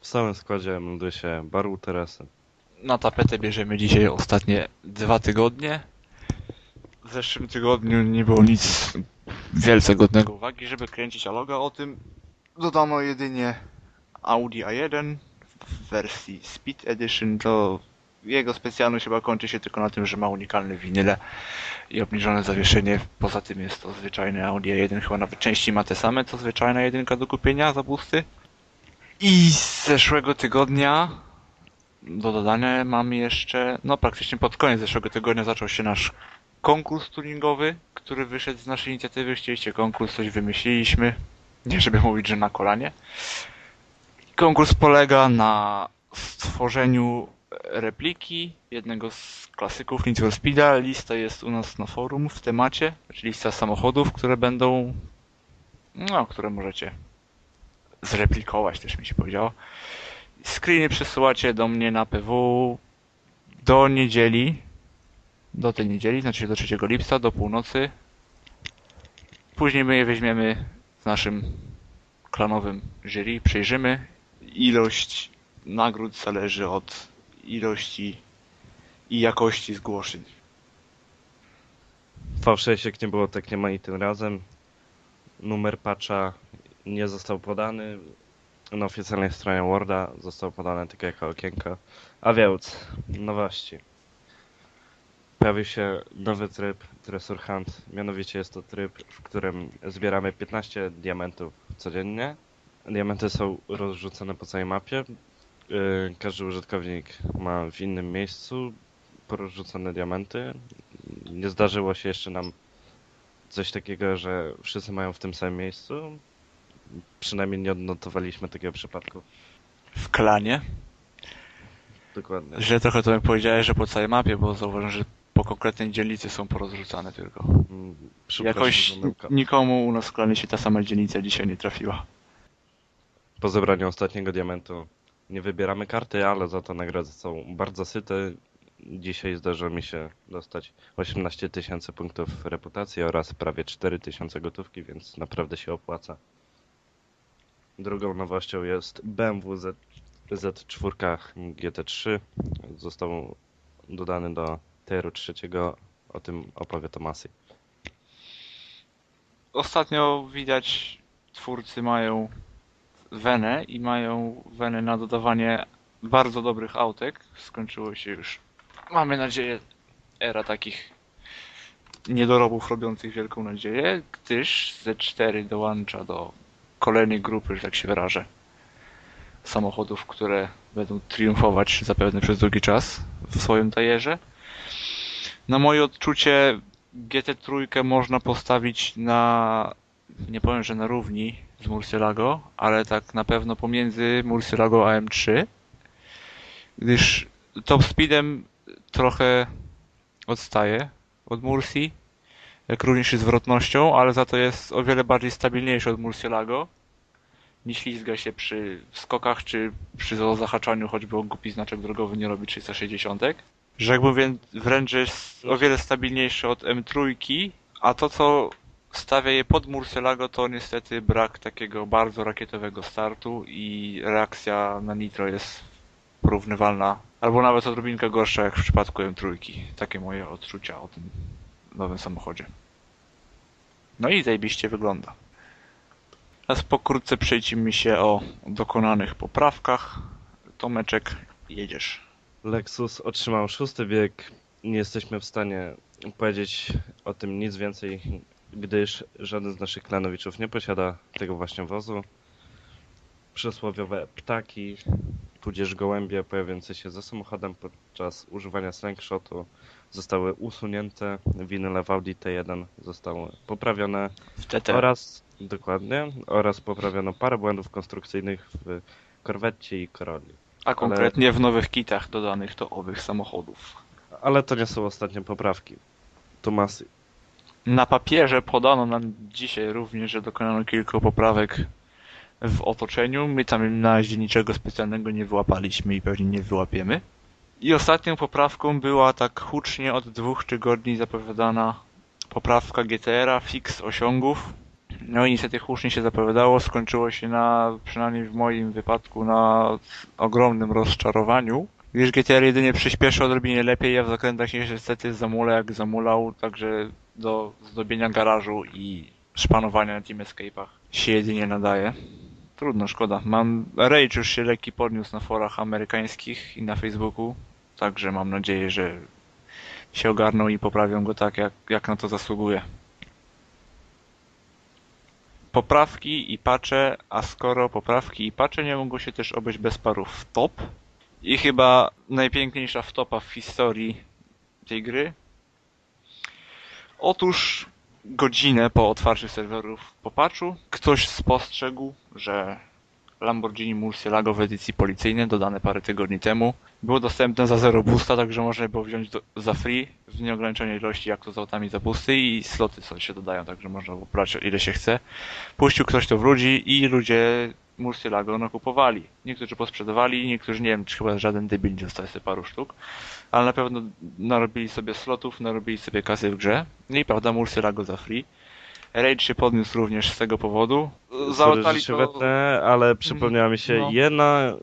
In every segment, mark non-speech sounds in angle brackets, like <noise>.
W całym składzie melduje się Baru Teresy. Na tapetę bierzemy dzisiaj ostatnie dwa tygodnie. W zeszłym tygodniu nie było nic wielce godnego uwagi, żeby kręcić aloga o tym. Dodano jedynie Audi A1 w wersji Speed Edition. To jego specjalność chyba kończy się tylko na tym, że ma unikalne winyle i obniżone zawieszenie. Poza tym jest to zwyczajny Audi A1, chyba nawet części ma te same, co zwyczajna jedynka do kupienia za busty. I z zeszłego tygodnia do dodania mamy jeszcze, no praktycznie pod koniec zeszłego tygodnia zaczął się nasz konkurs tuningowy, który wyszedł z naszej inicjatywy. Chcieliście konkurs, coś wymyśliliśmy. Nie żeby mówić, że na kolanie. Konkurs polega na stworzeniu repliki jednego z klasyków Need for Speeda. Lista jest u nas na forum w temacie, czyli lista samochodów, które będą, no, które możecie zreplikować, też mi się powiedziało. Screeny przesyłacie do mnie na PW do niedzieli. Do tej niedzieli, znaczy do 3 lipca, do północy. Później my je weźmiemy w naszym klanowym jury, przejrzymy. Ilość nagród zależy od ilości i jakości zgłoszeń. V6 jak nie było, tak nie ma i tym razem. Numer patcha nie został podany. Na oficjalnej stronie Worda został podany tylko jako okienko. A więc, nowości. Pojawił się nowy tryb Treasure Hunt. Mianowicie jest to tryb, w którym zbieramy 15 diamentów codziennie. Diamenty są rozrzucone po całej mapie. Yy, Każdy użytkownik ma w innym miejscu porozrzucone diamenty. Nie zdarzyło się jeszcze nam coś takiego, że wszyscy mają w tym samym miejscu. Przynajmniej nie odnotowaliśmy takiego przypadku. W klanie. Dokładnie. Że trochę to mi powiedziałeś, że po całej mapie, bo zauważyłem, że po konkretnej dzielnicy są porozrzucane tylko. Mm, Jakoś nikomu u nas w klanie się ta sama dzielnica dzisiaj nie trafiła. Po zebraniu ostatniego diamentu nie wybieramy karty, ale za to nagrody są bardzo syte. Dzisiaj zdarzyło mi się dostać 18 tysięcy punktów reputacji oraz prawie 4 tysiące gotówki, więc naprawdę się opłaca. Drugą nowością jest BMW Z, Z4 GT3. Został dodany do tieru trzeciego. O tym opowie Tomasy. Ostatnio widać twórcy mają wenę i mają wenę na dodawanie bardzo dobrych autek. Skończyło się już, mamy nadzieję, era takich niedorobów robiących wielką nadzieję, gdyż Z4 dołącza do kolejnej grupy, że tak się wyrażę, samochodów, które będą triumfować zapewne przez długi czas w swoim tajerze. Na moje odczucie GT3 można postawić na, nie powiem, że na równi z Murcielago, ale tak na pewno pomiędzy Murcielago a M3, gdyż top speedem trochę odstaje od Mursi, jak również i zwrotnością, ale za to jest o wiele bardziej stabilniejszy od Murcielago. Nie ślizga się przy skokach, czy przy zahaczaniu choćby o głupi znaczek drogowy nie robi 360. Rzekłbym więc wręcz, jest o wiele stabilniejszy od M3, a to co stawia je pod Murcielago to niestety brak takiego bardzo rakietowego startu i reakcja na nitro jest porównywalna, albo nawet odrobinkę gorsza jak w przypadku M3. Takie moje odczucia o tym nowym samochodzie. No i zajebiście wygląda. Teraz pokrótce przejdźmy się o dokonanych poprawkach. Tomeczek, jedziesz. Lexus otrzymał szósty wiek. Nie jesteśmy w stanie powiedzieć o tym nic więcej, gdyż żaden z naszych klanowiczów nie posiada tego właśnie wozu. Przysłowiowe ptaki, tudzież gołębie pojawiające się za samochodem podczas używania slangshotu zostały usunięte. Winyle w Audi T1 zostały poprawione W TT. oraz dokładnie oraz poprawiono parę błędów konstrukcyjnych w Corvette i Corolli. A konkretnie w nowych kitach dodanych do owych samochodów. Ale to nie są ostatnie poprawki. Tomasy. Na papierze podano nam dzisiaj również, że dokonano kilku poprawek w otoczeniu. My tam na razie niczego specjalnego nie wyłapaliśmy i pewnie nie wyłapiemy. I ostatnią poprawką była tak hucznie od dwóch tygodni zapowiadana poprawka GTR-a fix osiągów. No i niestety hucznie się zapowiadało, skończyło się na, przynajmniej w moim wypadku, na ogromnym rozczarowaniu. Gdyż GTR jedynie przyspieszy odrobinie lepiej, a w zakrętach się niestety zamula jak zamulał, także do zdobienia garażu i szpanowania na Team Escape'ach się jedynie nadaje. Trudno, szkoda. Mam Rage już się lekki podniósł na forach amerykańskich i na Facebooku, także mam nadzieję, że się ogarną i poprawią go tak, jak, jak na to zasługuje. Poprawki i patche, a skoro poprawki i patche nie mogą się też obejść bez parów top i chyba najpiękniejsza wtopa w historii tej gry. Otóż godzinę po otwarciu serwerów po patchu ktoś spostrzegł, że Lamborghini Murcielago w edycji policyjnej, dodane parę tygodni temu, było dostępne za zero boosta, także można było wziąć do, za free w nieograniczonej ilości, jak to z autami za boosty i sloty sobie się dodają, także można było brać ile się chce. Puścił ktoś to w ludzi i ludzie Murcielago nakupowali. Niektórzy posprzedawali, niektórzy nie wiem, czy chyba żaden debil nie dostał sobie paru sztuk, ale na pewno narobili sobie slotów, narobili sobie kasy w grze. No i prawda, Murcielago za free. Rage się podniósł również z tego powodu. Załatali się to... wetnę, ale przypomniała mi się No. jedna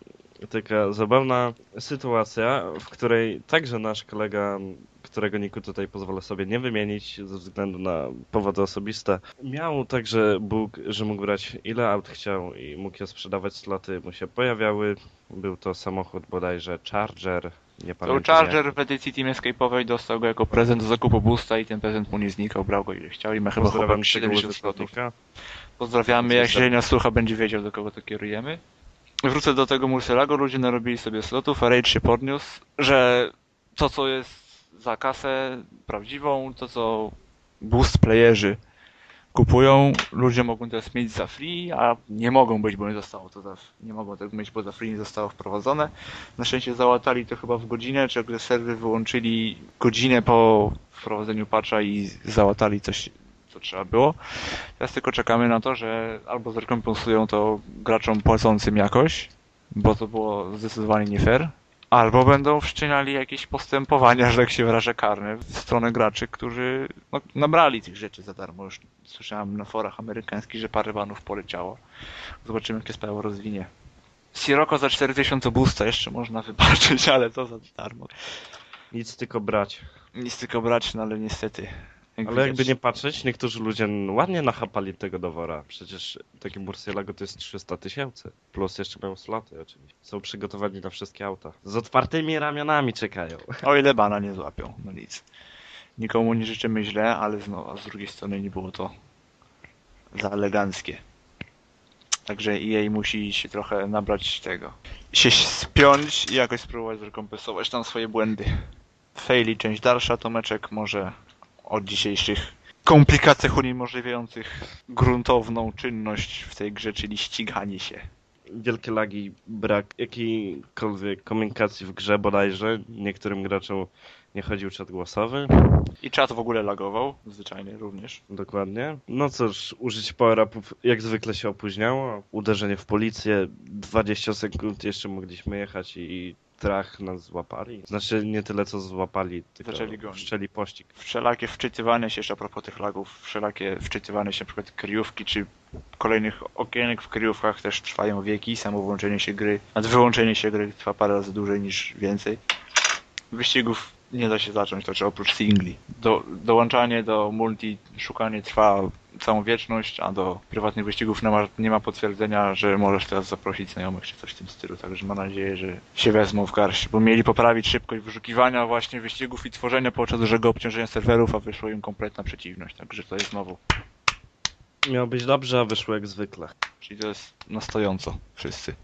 taka zabawna sytuacja, w której także nasz kolega, którego niku tutaj pozwolę sobie nie wymienić ze względu na powody osobiste, miał także Bóg, że mógł brać ile aut chciał i mógł je sprzedawać, sloty mu się pojawiały. Był to samochód bodajże Charger, nie pamiętam Charger w edycji Team Escape'owej dostał go jako prezent do zakupu boosta i ten prezent mu nie znikał, brał go ile chciał i ma chyba tego 70 slotów. użytkownika. Pozdrawiamy, jak jeżeli nas słucha, będzie wiedział do kogo to kierujemy. Wrócę do tego Murcielago, ludzie narobili sobie slotów, a Rage się podniósł, że to co jest za kasę prawdziwą, to co boost playerzy kupują, ludzie mogą teraz mieć za free, a nie mogą być, bo nie zostało to za, nie mogą tego mieć, bo za free nie zostało wprowadzone. Na szczęście załatali to chyba w godzinę, czy jak serwy wyłączyli godzinę po wprowadzeniu patcha i załatali coś, co trzeba było. Teraz tylko czekamy na to, że albo zrekompensują to graczom płacącym jakoś, bo to było zdecydowanie nie fair, albo będą wszczynali jakieś postępowania, że tak się wyrażę, karne w stronę graczy, którzy no, nabrali tych rzeczy za darmo. Już słyszałem na forach amerykańskich, że parę banów poleciało. Zobaczymy, jak się sprawa rozwinie. Sirocco za 4000 boosta jeszcze można <laughs> wybaczyć, ale to za darmo. Nic tylko brać. Nic tylko brać, no ale niestety. Jak Ale jakby nie patrzeć, niektórzy ludzie ładnie nachapali tego dowora. Przecież taki Murcielago to jest 300 tysięcy. Plus jeszcze mają sloty oczywiście. Są przygotowani na wszystkie auta. Z otwartymi ramionami czekają. O ile bana nie złapią, no nic. Nikomu nie życzymy źle, ale znowu, a z drugiej strony nie było to za eleganckie. Także EA musi się trochę nabrać tego. Się spiąć i jakoś spróbować zrekompensować tam swoje błędy. Faili część dalsza, Tomeczek może od dzisiejszych komplikacjach uniemożliwiających gruntowną czynność w tej grze, czyli ściganie się. Wielkie lagi, brak jakiejkolwiek komunikacji w grze bodajże. Niektórym graczom nie chodził czat głosowy. I czat w ogóle lagował, zwyczajnie również. Dokładnie. No cóż, użycie power-upów jak zwykle się opóźniało. Uderzenie w policję, 20 sekund jeszcze mogliśmy jechać i trach nas złapali. Znaczy nie tyle co złapali, tylko Zaczęli gonić. wszczeli pościg. wszelakie wczytywanie się, jeszcze a propos tych lagów, wszelakie wczytywanie się na przykład kryjówki, czy kolejnych okienek w kryjówkach też trwają wieki, samo włączenie się gry, nawet wyłączenie się gry trwa parę razy dłużej niż więcej. Wyścigów nie da się zacząć, to czy oprócz singli. Do, dołączanie do multi, szukanie trwa całą wieczność, a do prywatnych wyścigów nie ma, nie ma potwierdzenia, że możesz teraz zaprosić znajomych czy coś w tym stylu, także mam nadzieję, że się wezmą w garść, bo mieli poprawić szybkość wyszukiwania właśnie wyścigów i tworzenia podczas dużego obciążenia serwerów, a wyszło im kompletna przeciwność, także to jest znowu, Miało być dobrze, a wyszło jak zwykle. czyli to jest na stojąco wszyscy.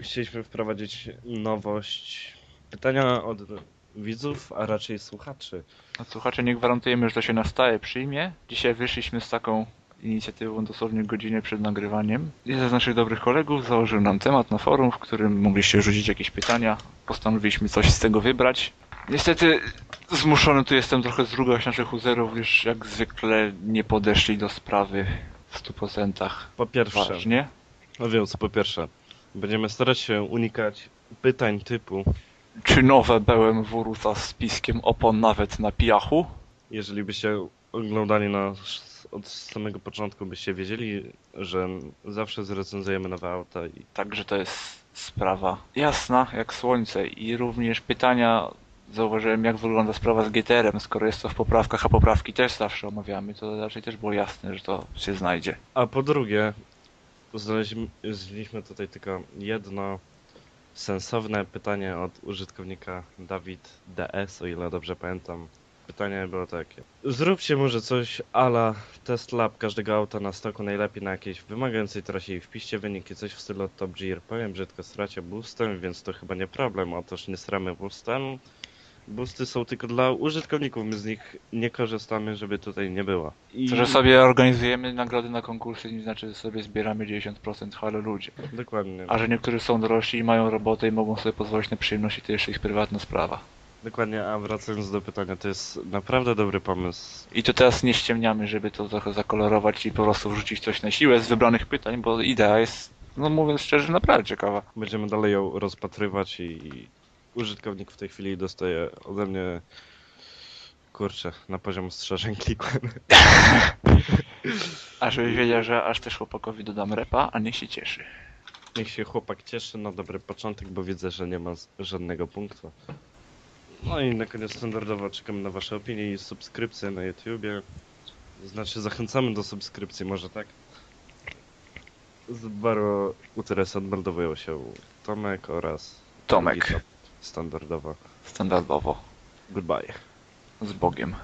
Chcieliśmy wprowadzić nowość. Pytania od widzów, a raczej słuchaczy. A słuchacze nie gwarantujemy, że to się na stałe przyjmie. Dzisiaj wyszliśmy z taką inicjatywą dosłownie godzinę przed nagrywaniem. Jeden z naszych dobrych kolegów założył nam temat na forum, w którym mogliście rzucić jakieś pytania. Postanowiliśmy coś z tego wybrać. Niestety zmuszony tu jestem trochę zrugać naszych uzerów, gdyż jak zwykle nie podeszli do sprawy w 100% Po pierwsze, ważnie. no więc po pierwsze, będziemy starać się unikać pytań typu Czy nowe BMW rusa z piskiem opon nawet na piachu? Jeżeli byście oglądali nasz od samego początku byście wiedzieli, że zawsze zrecenzujemy nowe auta i Także to jest sprawa jasna jak słońce i również pytania zauważyłem jak wygląda sprawa z GTR-em, skoro jest to w poprawkach, a poprawki też zawsze omawiamy, to raczej też było jasne, że to się znajdzie. A po drugie, znaleźliśmy tutaj tylko jedno sensowne pytanie od użytkownika Dawid DS, o ile dobrze pamiętam. Pytanie było takie. Zróbcie może coś ala test lab każdego auta na stoku, najlepiej na jakiejś wymagającej trasie i wpiszcie wyniki, coś w stylu Top Gear. Powiem brzydko, stracie boostem, więc to chyba nie problem, otóż nie stramy boostem. Boosty są tylko dla użytkowników, my z nich nie korzystamy, żeby tutaj nie było. I... To, że sobie organizujemy nagrody na konkursy, nie znaczy, że sobie zbieramy 90% halo ludzie. Dokładnie. A że niektórzy są dorośli i mają robotę i mogą sobie pozwolić na przyjemności, to jeszcze ich prywatna sprawa. Dokładnie, a wracając do pytania, to jest naprawdę dobry pomysł. I to teraz nie ściemniamy, żeby to trochę zakolorować i po prostu wrzucić coś na siłę z wybranych pytań, bo idea jest, no mówiąc szczerze, naprawdę ciekawa. Będziemy dalej ją rozpatrywać i użytkownik w tej chwili dostaje ode mnie kurczę, na poziom strzeżeń klikłem. A żebyś wiedział, że aż też chłopakowi dodam repa, a niech się cieszy. Niech się chłopak cieszy na dobry początek, bo widzę, że nie ma żadnego punktu. No i na koniec standardowo czekamy na wasze opinie i subskrypcje na YouTubie. Znaczy zachęcamy do subskrypcji, może tak? Z Baro Uteres odmeldowują się Tomek oraz Tomek, standardowo. standardowo, Goodbye. z Bogiem.